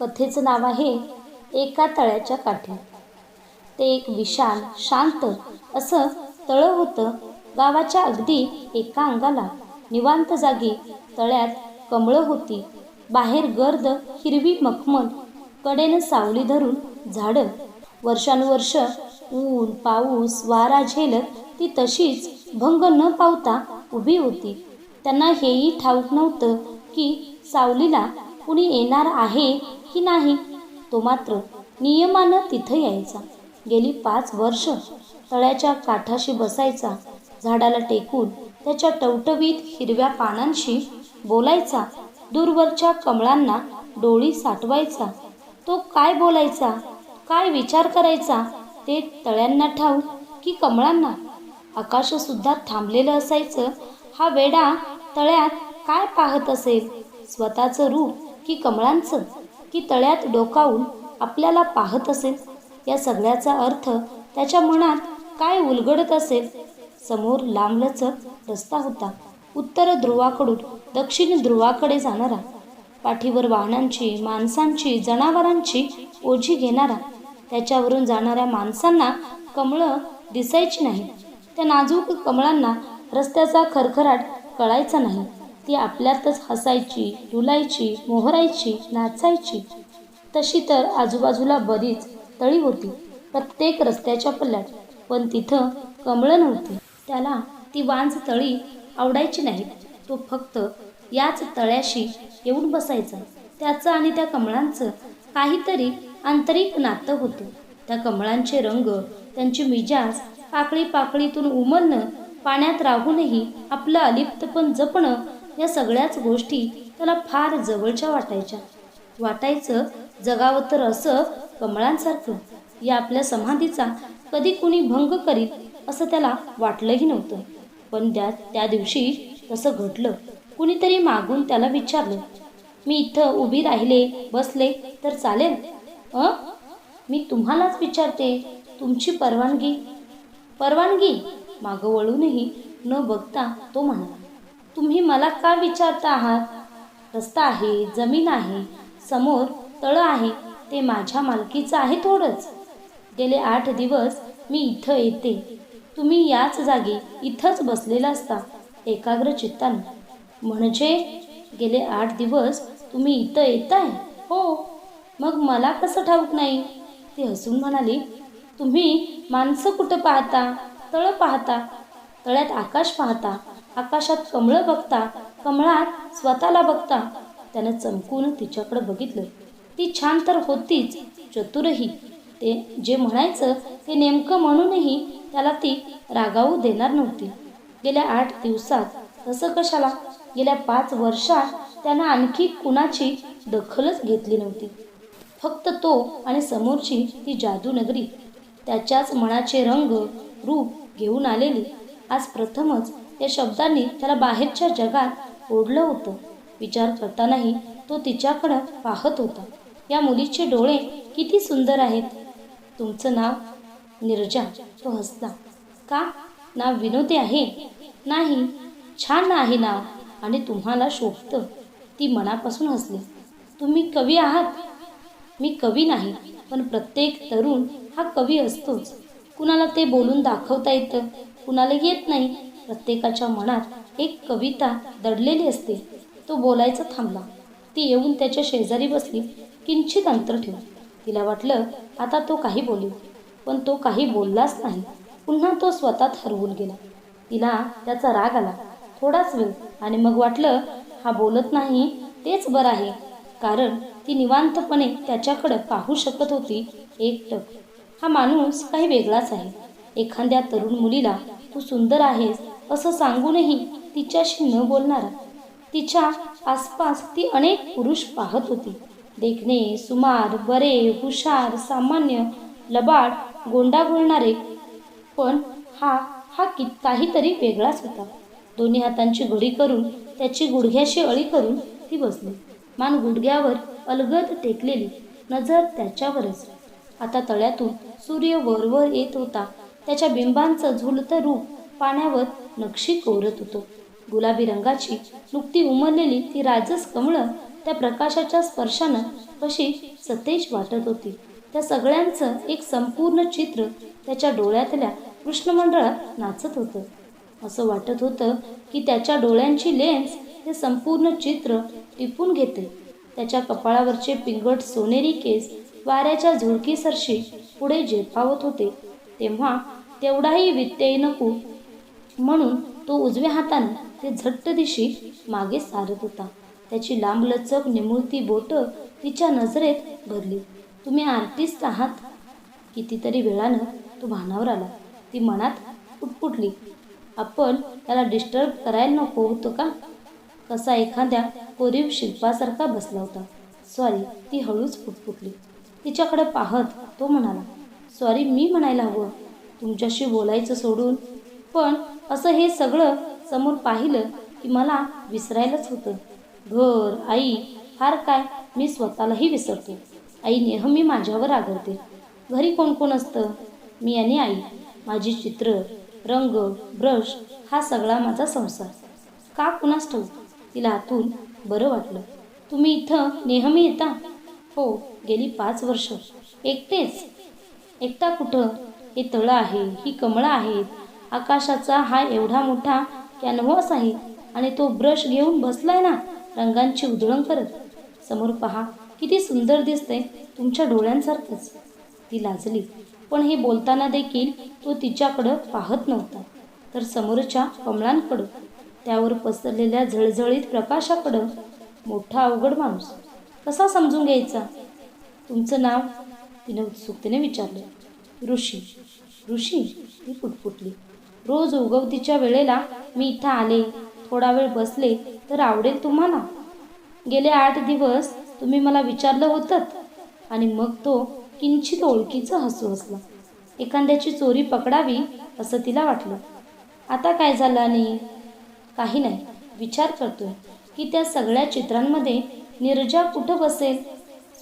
कथेचं नाव आहे एका तळ्याच्या काठी. ते एक विशाल शांत असं तळं होतं. गावाच्या अगदी एका अंगाला निवांत जागी तळ्यात कमळं होती. बाहेर गर्द हिरवी मखमल कडेनं सावली धरून झाडं. वर्षानुवर्ष ऊन पाऊस वारा झेलत ती तशीच भंग न पावता उभी होती. त्यांना हेही ठाऊक नव्हतं की सावलीला कुणी येणार आहे की नाही? तो मात्र नियमानं तिथं यायचा. गेली पाच वर्ष तळ्याच्या काठाशी बसायचा झाडाला टेकून त्याच्या टवटवीत हिरव्या पानांशी बोलायचा दूरवरच्या कमळांना डोळी साठवायचा. तो काय बोलायचा? काय विचार करायचा? ते तळ्यांना ठाऊ की कमळांना? आकाशसुद्धा थांबलेलं असायचं. हा वेडा तळ्यात काय पाहत असेल? स्वतःचं रूप की कमळांचं? की तळ्यात डोकावून आपल्याला पाहत असेल. या सगळ्याचा अर्थ त्याच्या मनात काय उलगडत असेल? समोर लांबलचक रस्ता होता. उत्तर ध्रुवाकडून दक्षिण ध्रुवाकडे जाणारा पाठीवर वाहनांची माणसांची जनावरांची ओझी घेणारा त्याच्यावरून जाणाऱ्या माणसांना कमळं दिसायची नाही. त्या नाजूक कमळांना रस्त्याचा खरखराट कळायचा नाही. ती आपल्यातच हसायची डुलायची मोहरायची नाचायची. तशी तर आजूबाजूला बरीच तळी होती प्रत्येक रस्त्याच्या पल्ल्यात पण तिथं कमळं नव्हती. त्याला ती वांज तळी आवडायची नाही तो फक्त याच तळ्याशी येऊन बसायचा. त्याचं आणि त्या कमळांचं काहीतरी आंतरिक नातं होतं. त्या कमळांचे रंग त्यांची मिजाज पाकळी पाकळीतून उमलणं पाण्यात राहूनही आपलं अलिप्तपण जपणं या सगळ्याच गोष्टी त्याला फार जवळच्या वाटायच्या. वाटायचं जगावं तर असं कमळांसारखं. या आपल्या समाधीचा कधी कुणी भंग करीत असं त्याला वाटलंही नव्हतं. पण त्या त्या दिवशी तसं घडलं. कुणीतरी मागून त्याला विचारलं मी इथं उभी राहिले बसले तर चालेल? अ? मी तुम्हालाच विचारते. तुमची परवानगी. परवानगी? मागं वळूनही न बघता तो म्हणाला. तुम्ही मला का विचारता आहात? रस्ता आहे जमीन आहे समोर तळं आहे ते माझ्या मालकीचं आहे थोडंच. गेले आठ दिवस मी इथं येते. तुम्ही याच जागी इथंच बसलेला असता एकाग्र चित्तान. म्हणजे गेले आठ दिवस तुम्ही इथं येताय? हो. मग मला कसं ठाऊक नाही? ती हसून म्हणाली तुम्ही माणसं कुठं पाहता? तळं पाहता? तळ्यात आकाश पाहता? आकाशात कमळं बघता कमळात स्वतःला बघता त्यानं चमकून तिच्याकडे बघितलं. ती छान तर होतीच चतुरही. ते जे म्हणायचं ते नेमकं म्हणूनही त्याला ती रागावू देणार नव्हती. गेल्या आठ दिवसात तसं कशाला? गेल्या पाच वर्षात त्यानं आणखी कुणाची दखलच घेतली नव्हती. फक्त तो आणि समोरची ती जादूनगरी त्याच्याच मनाचे रंग रूप घेऊन आलेली. आज प्रथमच या शब्दांनी त्याला बाहेरच्या जगात ओढलं होतं. विचार करतानाही तो तिच्याकडं पाहत होता. या मुलीचे डोळे किती सुंदर आहेत. तुमचं नाव निर्जा. तो हसला. का? नाव विनोदी आहे? नाही. छान आहे नाव आणि तुम्हाला शोभतं. ती मनापासून हसली. तुम्ही कवी आहात? मी कवी नाही पण प्रत्येक तरुण हा कवी असतोच. कुणाला ते बोलून दाखवता येतं? कुणाला येत नाही? प्रत्येकाच्या मनात एक कविता दडलेली असते. तो बोलायचा थांबला. ती येऊन त्याच्या शेजारी बसली. किंचित अंतर ठेवून तिला वाटलं आता तो काही बोलेल. पण तो काही बोललाच नाही. पुन्हा तो स्वतःत हरवून गेला. तिला त्याचा राग आला. थोडाच वेळ आणि मग वाटलं हा बोलत नाही तेच बरं आहे. कारण ती निवांतपणे त्याच्याकडं पाहू शकत होती एकटक हा माणूस काही वेगळाच आहे. एखाद्या तरुण मुलीला तू सुंदर आहेस असं सांगूनही तिच्याशी न बोलणारा तिच्या आसपास ती अनेक पुरुष पाहत होती. देखणे सुमार बरे हुशार सामान्य लबाड गोंडा बोलणारे पण हा हा कि काहीतरी वेगळाच होता. दोन्ही हातांची घडी करून त्याची गुडघ्याशी अळी करून ती बसली. मान गुडघ्यावर अलगद टेकलेली नजर त्याच्यावरच. आता तळ्यातून सूर्य वरवर येत होता. त्याच्या बिंबांचं झुलतं रूप पाण्यावर नक्षी कोरत होतं. गुलाबी रंगाची नुकती उमरलेली ती राजस कमळं त्या प्रकाशाच्या स्पर्शानं कशी सतेज वाटत होती. त्या सगळ्यांचं एक संपूर्ण चित्र त्याच्या डोळ्यातल्या कृष्णमंडळात नाचत होतं. असं वाटत होतं की त्याच्या डोळ्यांची लेन्स हे संपूर्ण चित्र टिपून घेते. त्याच्या कपाळावरचे पिंगट सोनेरी केस वाऱ्याच्या झुळकीसरशी पुढे झेपावत होते. तेव्हा तेवढाही व्यत्यय नको म्हणून तो उजव्या हाताने ते झट्ट दिशी मागे सारत होता. त्याची लांबलचक निमुळती बोटं तिच्या नजरेत भरली. तुम्ही आर्टिस्ट आहात? कितीतरी वेळानं तो भानावर आला. ती मनात पुटपुटली. आपण त्याला डिस्टर्ब करायला नको होतं का? कसा एखाद्या कोरीव शिल्पासारखा बसला होता. सॉरी ती हळूच फुटफुटली तिच्याकडे पाहत तो म्हणाला सॉरी मी म्हणायला हवं. तुमच्याशी बोलायचं सोडून. पण असं हे सगळं समोर पाहिलं की मला विसरायलाच होतं. घर आई फार काय? मी स्वतःलाही विसरते. आई नेहमी माझ्यावर आघळते घरी कोण कोण असतं? मी आणि आई. माझी चित्र रंग ब्रश हा सगळा माझा संसार. का कुणास ठेवू तिला आतून बरं वाटलं. तुम्ही इथं नेहमी येता? हो गेली पाच वर्ष. एकटेच. एकटा कुठं? हे तळं आहे ही कमळं आहेत आकाशाचा हा एवढा मोठा कॅनव्हास आहे आणि तो ब्रश घेऊन बसलाय ना रंगांची उधळण करत. समोर पहा किती सुंदर दिसतंय तुमच्या डोळ्यांसारखंच. ती लाजली पण हे बोलताना देखील तो तिच्याकडं पाहत नव्हता. तर समोरच्या कमळांकडं त्यावर पसरलेल्या झळझळीत प्रकाशाकडं मोठा अवघड माणूस. कसा समजून घ्यायचा? तुमचं नाव? तिने उत्सुकतेने विचारलं. ऋषी. ऋषी? ती पुटपुटली. रोज उगवतीच्या वेळेला मी इथं आले. थोडा वेळ बसले तर आवडेल तुम्हाला? गेले आठ दिवस तुम्ही मला विचारलं होतं आणि मग तो किंचित ओळखीचं हसू हसला एखाद्याची चोरी पकडावी असं तिला वाटलं. आता काय झालं आणि? काही नाही. विचार करतोय की त्या सगळ्या चित्रांमध्ये निर्जा कुठं बसेल?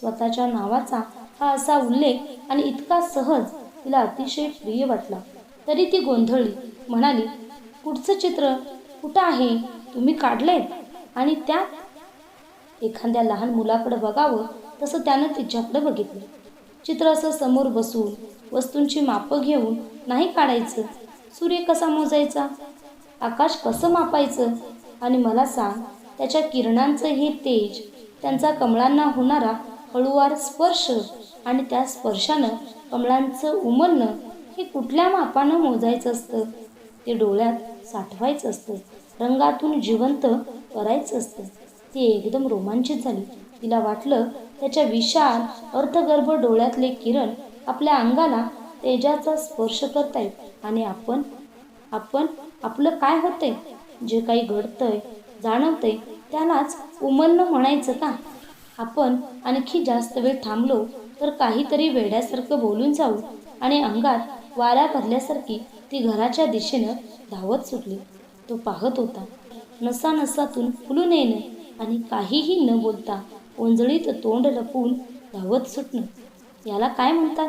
स्वतःच्या नावाचा हा असा उल्लेख आणि इतका सहज तिला अतिशय प्रिय वाटला. तरी ती गोंधळली. म्हणाली पुढचं चित्र कुठं आहे? तुम्ही काढलंय? आणि त्यात? एखाद्या लहान मुलाकडे बघावं तसं त्यानं तिच्याकडे बघितलं. चित्र असं समोर बसून वस्तूंची मापं घेऊन नाही काढायचं. सूर्य कसा मोजायचा? आकाश कसं मापायचं? आणि मला सांग त्याच्या किरणांचं हे तेज त्यांचा कमळांना होणारा हळूवार स्पर्श आणि त्या स्पर्शानं कमळांचं उमलणं हे कुठल्या मापानं मोजायचं असतं? ते डोळ्यात साठवायचं असतं. रंगातून जिवंत करायचं असतं. ती एकदम रोमांचित झाली. तिला वाटलं त्याच्या विशाल अर्थगर्भ डोळ्यातले किरण आपल्या अंगाला तेजाचा स्पर्श करतायत. आणि आपण आपण आपलं काय होतंय? जे काही घडतंय जाणवतंय त्यालाच उमलणं म्हणायचं का? आपण आणखी जास्त वेळ थांबलो तर काहीतरी वेड्यासारखं बोलून जाऊ. आणि अंगात वाऱ्या भरल्यासारखी ती घराच्या दिशेनं धावत सुटली. तो पाहत होता नसा नसातून फुलून येणं आणि काहीही न बोलता ओंजळीत तोंड लपवून धावत सुटणं. याला काय म्हणतात?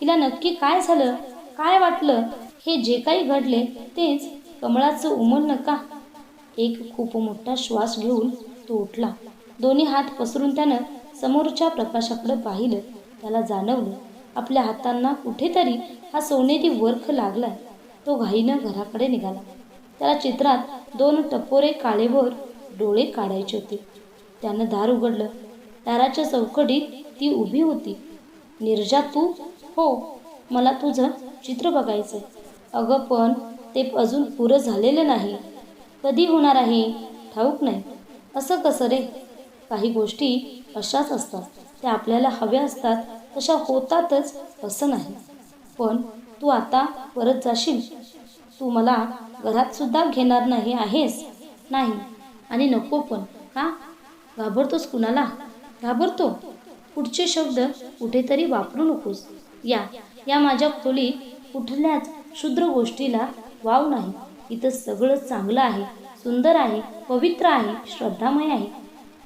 तिला नक्की काय झालं? काय वाटलं? हे जे काही घडले तेच कमळाचं उमलणं का एक खूप मोठा श्वास घेऊन तो उठला. दोन्ही हात पसरून त्यानं समोरच्या प्रकाशाकडे पाहिलं. त्याला जाणवलं आपल्या हातांना कुठेतरी हा सोनेरी वर्ख लागलाय. तो घाईनं घराकडे निघाला. त्याला चित्रात दोन टपोरे काळेभोर डोळे काढायचे होते. त्यानं दार उघडलं. दाराच्या चौकटीत ती उभी होती. निर्जा तू? हो. मला तुझं चित्र बघायचं अगं पण ते अजून पुरं झालेलं नाही. कधी होणार आहे? ठाऊक नाही. असं कसं रे? काही गोष्टी अशाच असतात. त्या आपल्याला हव्या असतात. तशा होतातच असं नाही. पण तू आता परत जाशील. तू मला घरात सुद्धा घेणार नाही आहेस. नाही. आणि नको पण का? घाबरतोस कुणाला? घाबरतो. पुढचे शब्द कुठेतरी वापरू नकोस. या या माझ्या खोलीत कुठल्याच क्षुद्र गोष्टीला वाव नाही. इथं सगळं चांगलं आहे. सुंदर आहे. पवित्र आहे. श्रद्धामय आहे.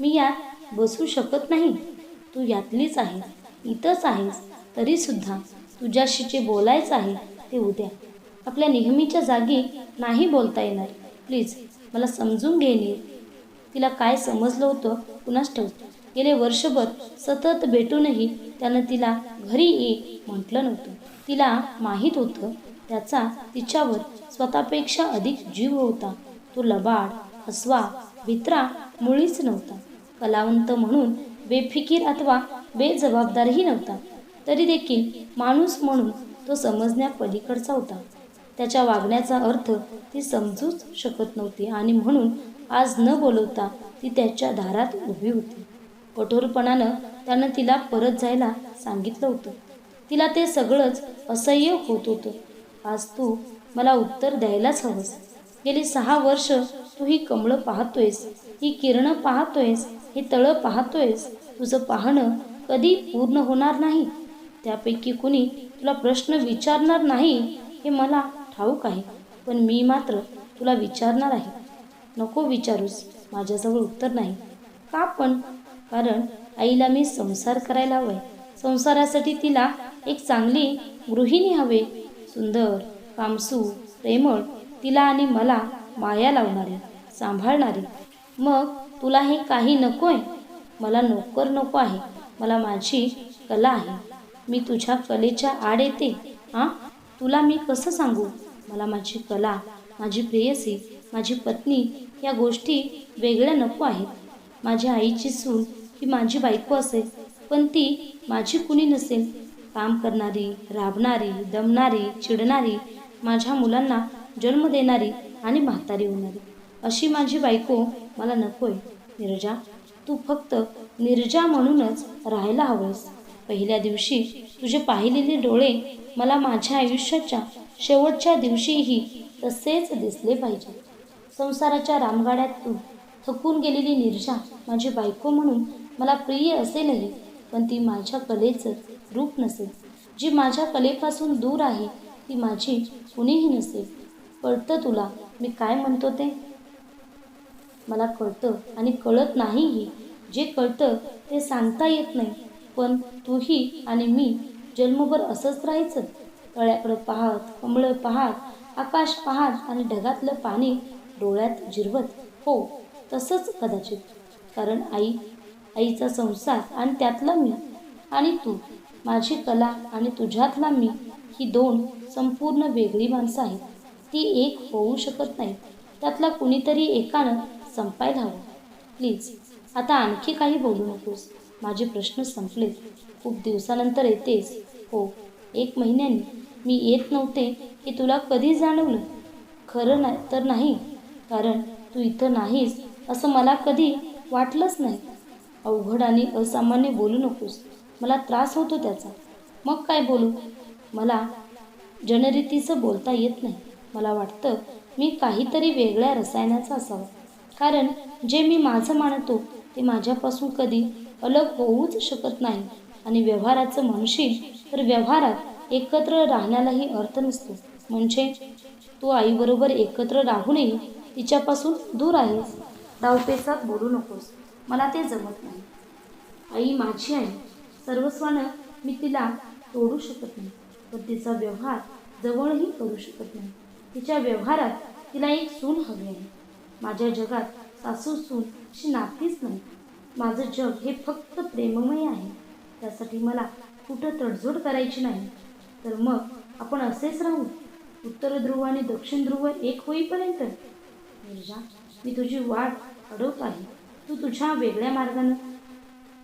मी यात बसू शकत नाही. तू यातलीच आहे. इथंच आहेस तरीसुद्धा तुझ्याशी जे बोलायचं आहे ते उद्या. आपल्या नेहमीच्या जागी नाही बोलता येणार. प्लीज मला समजून घे तिला काय समजलं होतं कुणास ठेव गेले वर्षभर सतत भेटूनही त्यानं तिला घरी ये म्हटलं नव्हतं. तिला माहीत होतं त्याचा तिच्यावर स्वतःपेक्षा अधिक जीव होता. तो लबाड हसवा भित्रा मुळीच नव्हता. कलावंत म्हणून बेफिकीर अथवा बेजबाबदारही नव्हता. तरी देखील माणूस म्हणून तो समजण्यापलीकडचा होता. त्याच्या वागण्याचा अर्थ ती समजूच शकत नव्हती आणि म्हणून आज न बोलवता ती त्याच्या दारात उभी होती. कठोरपणानं त्यानं तिला परत जायला सांगितलं होतं. तिला ते सगळंच असह्य होत होतं. आज तू मला उत्तर द्यायलाच हवंस. गेली सहा वर्ष तू ही कमळं पाहतोयस ही किरणं पाहतोयस हे तळं पाहतोयस. तुझं पाहणं कधी पूर्ण होणार नाही? त्यापैकी कुणी तुला प्रश्न विचारणार नाही हे मला ठाऊक आहे. पण मी मात्र तुला विचारणार आहे. नको विचारूस माझ्याजवळ उत्तर नाही. का पण? कारण आईला मी संसार करायला हवाय. संसारासाठी तिला एक चांगली गृहिणी हवे. सुंदर कामसू प्रेमळ तिला आणि मला माया लावणारी सांभाळणारी. मग तुला हे काही नकोय? मला नोकर नको आहे. मला माझी कला आहे. मी तुझ्या कलेच्या आड येते. हां तुला मी कसं सांगू? मला माझी कला माझी प्रेयसी माझी पत्नी या गोष्टी वेगळ्या नको आहेत. माझ्या आईची सून ही माझी बायको असेल पण ती माझी कुणी नसेल. काम करणारी राबणारी दमणारी चिडणारी माझ्या मुलांना जन्म देणारी आणि म्हातारी होणारी. अशी माझी बायको मला नकोय. निर्जा तू फक्त निर्जा म्हणूनच राहायला हवंस. पहिल्या दिवशी तुझे पाहिलेले डोळे मला माझ्या आयुष्याच्या शेवटच्या दिवशीही तसेच दिसले पाहिजे. संसाराच्या रामगाड्यात तू थकून गेलेली निर्जा माझी बायको म्हणून मला प्रिय असेलही पण ती माझ्या कलेचं रूप नसेल. जी माझ्या कलेपासून दूर आहे ती माझी कुणीही नसेल. कळतं तुला मी काय म्हणतो ते? मला कळतं आणि कळत नाहीही जे कळतं ते सांगता येत नाही. पण तूही आणि मी जन्मभर असंच राहायचं. तळ्याकडं पाहत कमळं पाहत आकाश पाहत आणि ढगातलं पाणी डोळ्यात जिरवत. हो तसंच कदाचित. कारण आई आईचा संसार आणि त्यातला मी. आणि तू माझी कला आणि तुझ्यातला मी ही दोन संपूर्ण वेगळी माणसं आहेत. ती एक होऊ शकत नाही त्यातला कुणीतरी एकानं संपायला हवं प्लीज आता आणखी काही बोलू नकोस. माझे प्रश्न संपले खूप दिवसानंतर येतेस. हो एक महिन्याने. मी येत नव्हते हे तुला कधी जाणवलं? खरं नाही तर नाही. कारण तू इथं नाहीस असं मला कधी वाटलंच नाही. अवघड आणि असामान्य बोलू नकोस. मला त्रास होतो त्याचा. मग काय बोलू? मला जनरीतीचं बोलता येत नाही. मला वाटतं मी काहीतरी वेगळ्या रसायनाचा असावा. कारण जे मी माझं मानतो ते माझ्यापासून कधी अलग होऊच शकत नाही. आणि व्यवहाराचं म्हणशील तर व्यवहारात एकत्र राहण्यालाही अर्थ नसतो. म्हणजे तू आईबरोबर एकत्र राहूनही तिच्यापासून दूर आहेस. धावपेचात बोलू नकोस. मला ते जमत नाही. आई माझी आहे. सर्वस्वानं मी तिला तोडू शकत नाही. पण तिचा व्यवहार जवळही करू शकत नाही. तिच्या व्यवहारात तिला एक सून हवी आहे. माझ्या जगात सासू सून अशी नातीच नाही. माझं जग हे फक्त प्रेममय आहे. त्यासाठी मला कुठं तडजोड करायची नाही. तर मग आपण असेच राहू. उत्तर ध्रुव आणि दक्षिण ध्रुव एक होईपर्यंत. निर्जा मी तुझी वाट अडवत आहे. तू तुझ्या वेगळ्या मार्गानं.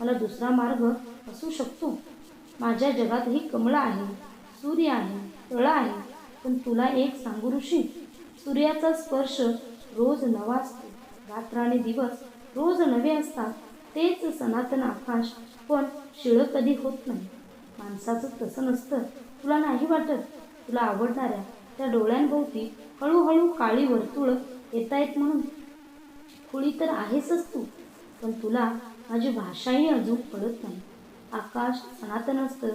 मला दुसरा मार्ग असू शकतो. माझ्या जगात ही कमळं आहे सूर्य आहे तळ आहे. पण तुला एक सांगू ऋषी सूर्याचा स्पर्श रोज नवा असतो. रात्र आणि दिवस रोज नवे असतात. तेच सनातन आकाश. पण शिळं कधी होत नाही. माणसाचं तसं नसतं. तुला नाही वाटत? तुला आवडणाऱ्या त्या डोळ्यांभोवती हळूहळू काळी वर्तुळं येत आहेत म्हणून. खुळी तर आहेसच तू. पण तुला माझी भाषाही अजून कळत नाही. आकाश सनातन असतं.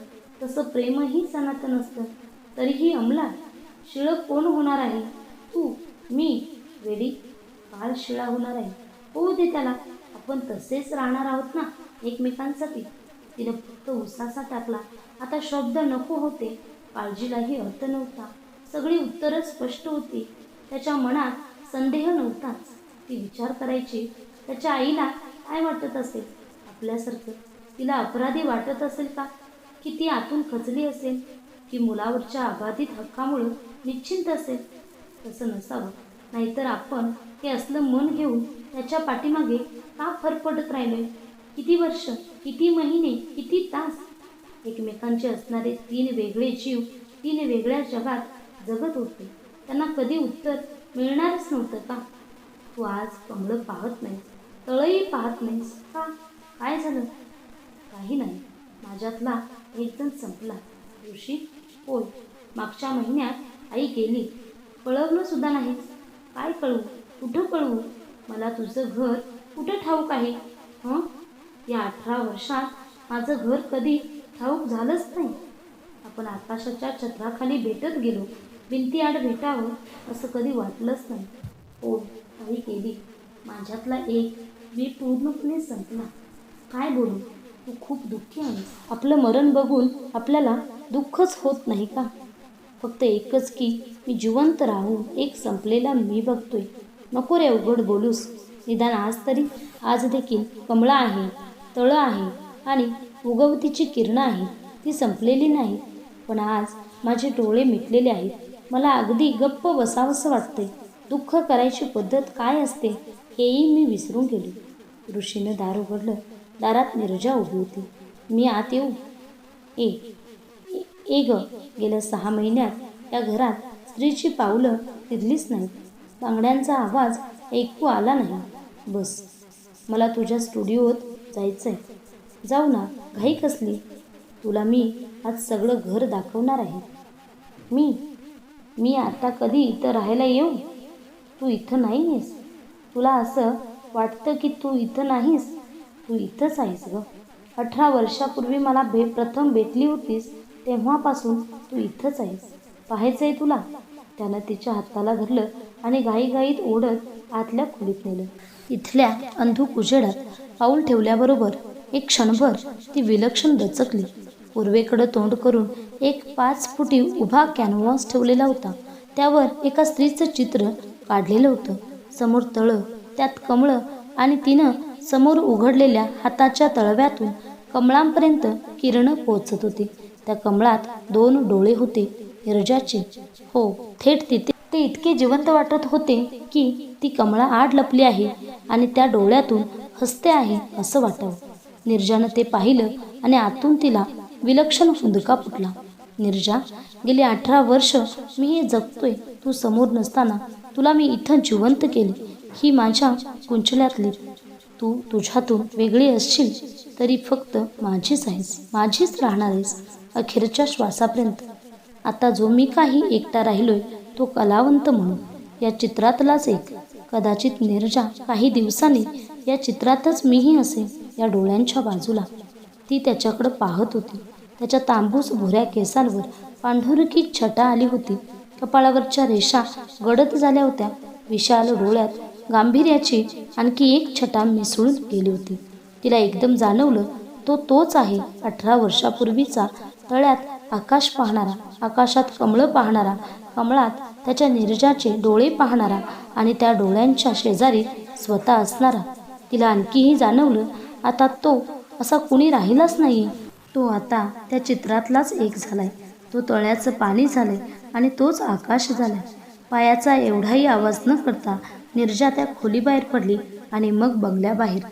तसं प्रेमही सनातन असतं. तरीही अंमलात शिळं कोण होणार आहे? तू मी वेडी काल शिळा होणार आहे. होऊ दे त्याला. आपण तसेच राहणार आहोत ना एकमेकांसाठी. तिनं फक्त उसासा टाकला. आता शब्द नको होते. काळजीलाही अर्थ नव्हता. सगळी उत्तरं स्पष्ट होती. त्याच्या मनात संदेह नव्हताच. ती विचार करायची. त्याच्या आईला काय वाटत असेल? आपल्यासारखं. तिला अपराधी वाटत असेल का? की ती आतून खचली असेल? की मुलावरच्या अबाधित हक्कामुळं निश्चिंत असेल? तसं नसावं. नाहीतर आपण हे असलं मन घेऊन त्याच्या पाठीमागे का फरफटत राहिलोय? किती वर्ष किती महिने किती तास? एकमेकांचे असणारे तीन वेगळे जीव तीन वेगळ्या जगात जगत होते. त्यांना कधी उत्तर मिळणारच नव्हतं का? तू आज कमळं पाहत नाहीस तळही पाहत नाहीस का? काय झालं? काही नाही. माझ्यातला एक संपला. ऋषी होय मागच्या महिन्यात आई गेली. कळवलं सुद्धा नाहीस काय कळवू कुठं कळवू मला तुझं घर कुठं ठाऊक आहे? हं? या अठरा वर्षात माझं घर कधी ठाऊक झालंच नाही. आपण आकाशाच्या छत्राखाली भेटत गेलो. भिंती आड भेटावं असं कधी वाटलंच नाही. हो काही केली. माझ्यातला एक मी पूर्णपणे संपला. काय बोलू? तू खूप दुःखी आहे आपलं मरण बघून आपल्याला दुःखच होत नाही का? फक्त एकच की मी जिवंत राहून एक संपलेला मी बघतोय. नको रे अवघड बोलूस. निदान आज तरी आज देखील कमळा आहे तळं आहे आणि उगवतीची किरणं आहे ती संपलेली नाही. पण आज माझे डोळे मिटलेले आहेत. मला अगदी गप्प बसावंसं वाटते दुःख करायची पद्धत काय असते हेही मी विसरून गेलो. ऋषीनं दार उघडलं. दारात निर्जा उभी होती. मी आत येऊ. ए ए- ग गेल्या सहा महिन्यात या घरात स्त्रीची पावलं फिरलीच नाहीत. बांगड्यांचा आवाज ऐकू आला नाही. बस मला तुझ्या स्टुडिओत जायचं आहे जाऊ ना घाई कसली? तुला मी आज सगळं घर दाखवणार आहे. मी मी आता कधी इथं राहायला येऊ? तू इथं नाही आहेस तुला असं वाटतं की तू इथं नाहीस? तू इथंच आहेस ग. अठरा वर्षापूर्वी मला भे प्रथम भेटली होतीस. तेव्हापासून तू इथंच आहेस. पाहायचं आहे तुला. त्यानं तिच्या हाताला धरलं आणि घाईघाईत ओढत आतल्या खोलीत नेलं. इथल्या अंधुक उजेडात पाऊल ठेवल्याबरोबर एक क्षणभर ती विलक्षण दचकली. पूर्वेकडं तोंड करून एक पाच फुटी उभा कॅनव्हास ठेवलेला होता. त्यावर एका स्त्रीचं चित्र काढलेलं होतं. समोर तळं त्यात कमळं आणि तिनं समोर उघडलेल्या हाताच्या तळव्यातून कमळांपर्यंत किरणं पोचत होती. त्या कमळात दोन डोळे होते. निर्जाचे हो थेट तिथे. ते इतके जिवंत वाटत होते की ती कमळा आड लपली आहे आणि त्या डोळ्यातून हसते आहे असं वाटावं निर्जानं ते पाहिलं आणि आतून तिला विलक्षण हुंदका फुटला. निर्जा गेली अठरा वर्ष मी हे जगतोय. तू समोर नसताना तुला मी इथं जिवंत केली. ही माझ्या कुंचल्यातली. तू तुझ्यातून वेगळी असशील तरी फक्त माझीच आहेस. माझीच राहणार आहेस. अखेरच्या श्वासापर्यंत. आता जो मी काही एकटा राहिलोय तो कलावंत म्हणून. या चित्रातलाच एक. कदाचित निर्जा काही दिवसांनी या चित्रातच मीही असे या डोळ्यांच्या बाजूला. ती त्याच्याकडं पाहत होती. त्याच्या तांबूस भुऱ्या केसांवर पांढुरकी छटा आली होती. कपाळावरच्या रेषा गडद झाल्या होत्या. विशाल डोळ्यात गांभीर्याची आणखी एक छटा मिसळून गेली होती. तिला एकदम जाणवलं तो तोच आहे अठरा वर्षापूर्वीचा तळ्यात आकाश पाहणारा आकाशात कमळं पाहणारा कमळात त्याच्या निर्जाचे डोळे पाहणारा आणि त्या डोळ्यांच्या शेजारी स्वतः असणारा. तिला आणखीही जाणवलं आता तो असा कुणी राहिलाच नाही. तो आता त्या चित्रातलाच एक झालाय. तो तळ्याचं पाणी झालंय आणि तोच आकाश झालाय. पायाचा एवढाही आवाज न करता निर्जा त्या खोलीबाहेर पडली आणि मग बंगल्याबाहेर.